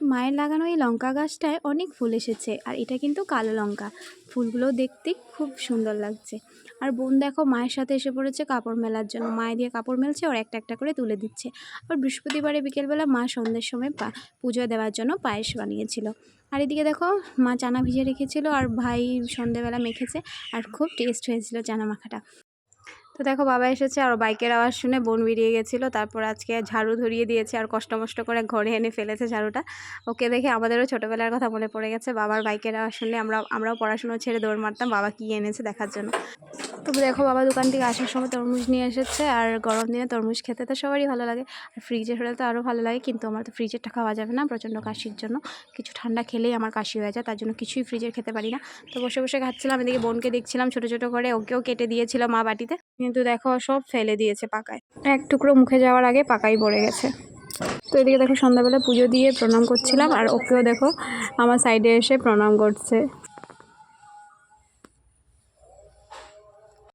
মায়ের লাগানো এই লঙ্কা গাছটায় অনেক ফুল এসেছে, আর এটা কিন্তু কালো লঙ্কা। ফুলগুলো দেখতে খুব সুন্দর লাগছে। আর বোন দেখো, মায়ের সাথে এসে পড়েছে কাপড় মেলার জন্য। মায়ে দিয়ে কাপড় মেলছে, ওর একটা একটা করে তুলে দিচ্ছে। আর বৃহস্পতিবারে বিকেলবেলা মা সন্ধ্যের সময় পা পুজো দেওয়ার জন্য পায়েস বানিয়েছিল। আর এদিকে দেখো, মা চানা ভিজে রেখেছিল, আর ভাই সন্ধেবেলা মেখেছে, আর খুব টেস্ট হয়েছিল চানা মাখাটা। তো দেখো বাবা এসেছে আর বাইকের আওয়াজ শুনে বোন বেরিয়ে গেছিল। তারপর আজকে ঝাড়ু ধরিয়ে দিয়েছে আর কষ্ট মষ্ট করে ঘরে এনে ফেলেছে ঝাড়ুটা। ওকে দেখে আমাদেরও ছোটোবেলার কথা মনে পড়ে গেছে। বাবার বাইকের আওয়াজ শুনে আমরা, আমরাও পড়াশুনো ছেড়ে দৌড় মারতাম। বাবা কী এনেছে দেখার জন্য। তবে দেখো বাবা দোকান থেকে আসার সময় তরমুজ নিয়ে এসেছে আর গরম দিনে তরমুজ খেতে তো সবারই ভালো লাগে। আর ফ্রিজে হলে তো আরও ভালো লাগে, কিন্তু আমার তো ফ্রিজেরটা খাওয়া যাবে না প্রচণ্ড কাশির জন্য। কিছু ঠান্ডা খেলেই আমার কাশি হয়ে যায়, তার জন্য কিছুই ফ্রিজের খেতে পারি না। তো বসে বসে খাচ্ছিলাম, এদিকে বোনকে দেখছিলাম ছোটো ছোটো করে, ওকেও কেটে দিয়েছিল মা বাটিতে। কিন্তু দেখো সব ফেলে দিয়েছে পাকায়। এক টুকরো মুখে যাওয়ার আগে পাকাই পড়ে গেছে। তো এদিকে দেখো সন্ধ্যাবেলা পুজো দিয়ে প্রণাম করছিলাম, আর ওকেও দেখো আমার সাইডে এসে প্রণাম করছে।